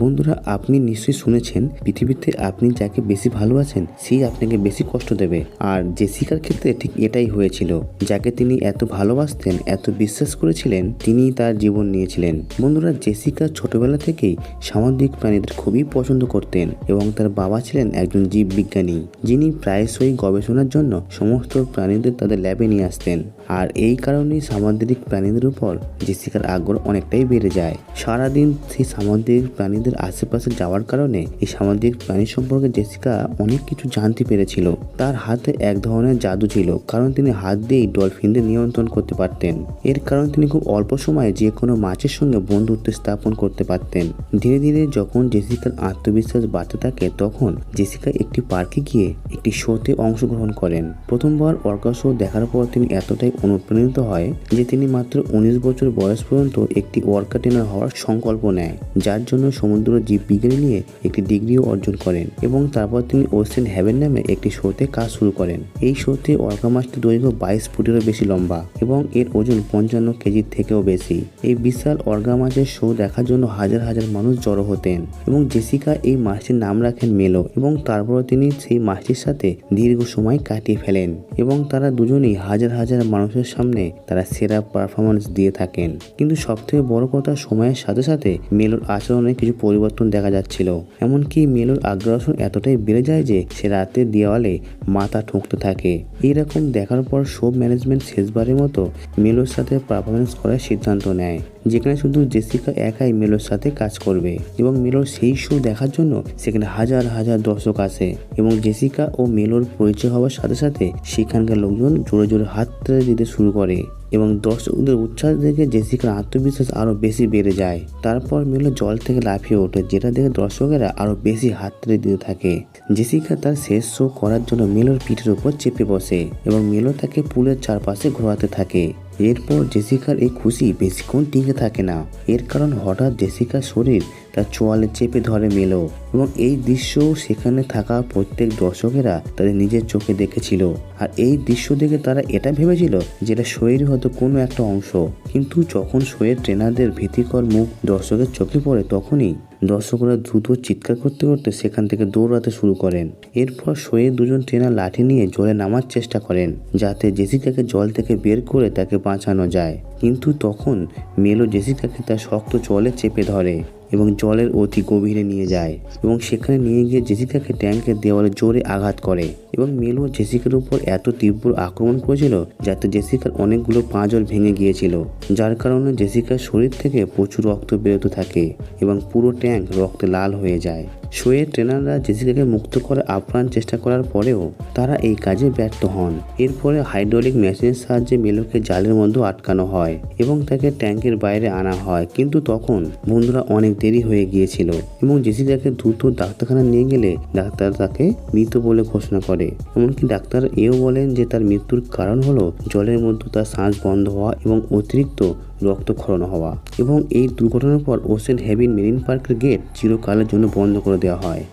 বন্ধুরা, আপনি নিশ্চয়ই শুনেছেন, পৃথিবীতে আপনি যাকে বেশি ভালোবাসেন সেই আপনাকে বেশি কষ্ট দেবে। আর জেসিকার ক্ষেত্রে ঠিক এটাই হয়েছিল, যাকে তিনি এত ভালোবাসতেন, এত বিশ্বাস করেছিলেন, তিনি তার জীবন নিয়েছিলেন। বন্ধুরা জেসিকা ছোটবেলা থেকেই সামুদ্রিক প্রাণীদের খুবই পছন্দ করতেন এবং তার বাবা ছিলেন একজন জীববিজ্ঞানী, যিনি প্রায়শই গবেষণার জন্য সমস্ত প্রাণীদের তাদের ল্যাবে নিয়ে আসতেন। আর এই কারণেই সামুদ্রিক প্রাণীদের উপর জেসিকার আগ্রহ অনেকটাই বেড়ে যায়। সারাদিন সেই সামুদ্রিক প্রাণীদের আশেপাশে যাওয়ার কারণে এই সামুদ্রিক প্রাণী সম্পর্কে জেসিকা অনেক কিছু জানতে পেরেছিল। তার হাতে এক ধরনের জাদু ছিল, কারণ তিনি হাত দিয়েই ডলফিনদের নিয়ন্ত্রণ করতে পারতেন। এর কারণে তিনি খুব অল্প সময়ে যে কোনো মাছের সঙ্গে বন্ধুত্ব স্থাপন করতে পারতেন। ধীরে ধীরে যখন জেসিকার আত্মবিশ্বাস বাড়তে থাকে, তখন জেসিকা একটি পার্কে গিয়ে একটি শোতে অংশগ্রহণ করেন। প্রথমবার অর্কা শো দেখার পর তিনি এতটাই অনুপ্রাণিত হয় যে তিনি মাত্র উনিশ বছর বয়স পর্যন্ত একটি ওয়ার্কা ট্রেনার হওয়ার সংকল্প নেয়, যার জন্য সমুদ্র জীববিজ্ঞানী নিয়ে একটি ডিগ্রিও অর্জন করেন এবং তারপর তিনি ওশেন হ্যাভেন নামে একটি শোতে কাজ শুরু করেন। এই শোতে অর্কা মাছটির দৈর্ঘ্য বাইশ ফুটেরও বেশি লম্বা এবং এর ওজন পঞ্চান্ন কেজির থেকেও বেশি। এই বিশাল অর্গা মাছের শো দেখার জন্য হাজার হাজার মানুষ জড়ো হতেন এবং জেসিকা এই মাছটির নাম রাখেন মেলো এবং তারপর তিনি সেই মাছটির সাথে দীর্ঘ সময় কাটিয়ে ফেলেন এবং তারা দুজনেই হাজার হাজার মানুষের সামনে তারা সেরা পারফরমেন্স দিয়ে থাকেন। কিন্তু সবথেকে বড় কথা সময়ের সাথে সাথে মেলোর আচরণে কিছু পরিবর্তন দেখা যাচ্ছিল। এমনকি মেলোর আগ্রাসন এতটাই বেড়ে যায় যে সে রাতে দেওয়ালে মাথা ঠুকতে থাকে। এরকম দেখার পর শো ম্যানেজমেন্ট শেষবারের মতো মেলোর সাথে পারফরমেন্স করার সিদ্ধান্ত নেয়। যেখানে শুধু জেসিকা একাই মেলোর সাথে কাজ করবে এবং মেলোর সেই শো দেখার জন্য সেখানে হাজার হাজার দর্শক আসে এবং জেসিকা ও মেলোর পরিচয় হওয়ার সাথে সাথে সেখানকার লোকজন জোরে জোরে হাত দিতে শুরু করে। এবং দর্শকদের উচ্ছ্বাস দেখে জেসিকার আত্মবিশ্বাস আরও বেশি বেড়ে যায়। তারপর মেলো জল থেকে লাফিয়ে ওঠে, যেটা দেখে দর্শকেরা আরও বেশি হাততালি দিতে থাকে। জেসিকা তার শেষ শো করার জন্য মেলোর পিঠের উপর চেপে বসে এবং মেলো তাকে পুলের চারপাশে ঘোরাতে থাকে। এরপর জেসিকার এই খুশি বেশিক্ষণ টিকে থাকে না। এর কারণ হঠাৎ জেসিকার শরীর তার চোয়ালে চেপে ধরে মেলো এবং এই দৃশ্য সেখানে থাকা প্রত্যেক দর্শকেরা তাদের নিজের চোখে দেখেছিল। আর এই দৃশ্য দেখে তারা এটা ভেবেছিল যে এটা শোয়ের হয়তো কোনো একটা অংশ। কিন্তু যখন শোয়ের ট্রেনারদের ভীতিকর মুখ দর্শকের চোখে পড়ে, তখনই দর্শকরা দ্রুত চিৎকার করতে করতে সেখান থেকে দৌড়াতে শুরু করেন। এরপর শোয়ে দুজন ট্রেনার লাঠি নিয়ে জলে নামার চেষ্টা করেন, যাতে জেসিকাকে জল থেকে বের করে তাকে বাঁচানো যায়। কিন্তু তখন মেলো জেসিকাকে তার শক্ত জলে চেপে ধরে। এবং জলের অতি গভীরে নিয়ে যায় এবং সেখানে নিয়ে গিয়ে জেসিকাকে ট্যাঙ্কের দেওয়ালে জোরে আঘাত করে এবং মেলো জেসিকার উপর এত তীব্র আক্রমণ করেছিল যাতে জেসিকার অনেকগুলো পাঁজর ভেঙে গিয়েছিল, যার কারণে জেসিকার শরীর থেকে প্রচুর রক্ত বেরোতে থাকে এবং পুরো ট্যাঙ্ক রক্তে লাল হয়ে যায়। শোয়ের ট্রেনাররা জেসিকাকে মুক্ত করে আপ্রাণ চেষ্টা করার পরেও তারা এই কাজে ব্যর্থ হন। এরপরে হাইড্রোলিক মেশিনের সাহায্যে মেলোকে জালের মধ্যে আটকানো হয় এবং তাকে ট্যাঙ্কের বাইরে আনা হয়। কিন্তু তখন বন্ধুরা অনেক দেরি হয়ে গিয়েছিল এবং জেসিকাকে দ্রুত ডাক্তারখানা নিয়ে গেলে ডাক্তার তাকে মৃত বলে ঘোষণা করে। এমনকি ডাক্তার এও বলেন যে তার মৃত্যুর কারণ হলো জলের মধ্যে তার শ্বাস বন্ধ হওয়া এবং অতিরিক্ত রক্তক্ষরণ হওয়া এবং এই দুর্ঘটনার পর ওসেন হেভিন মেরিন পার্কের গেট চিরকালের জন্য বন্ধ করে দেওয়া হয়।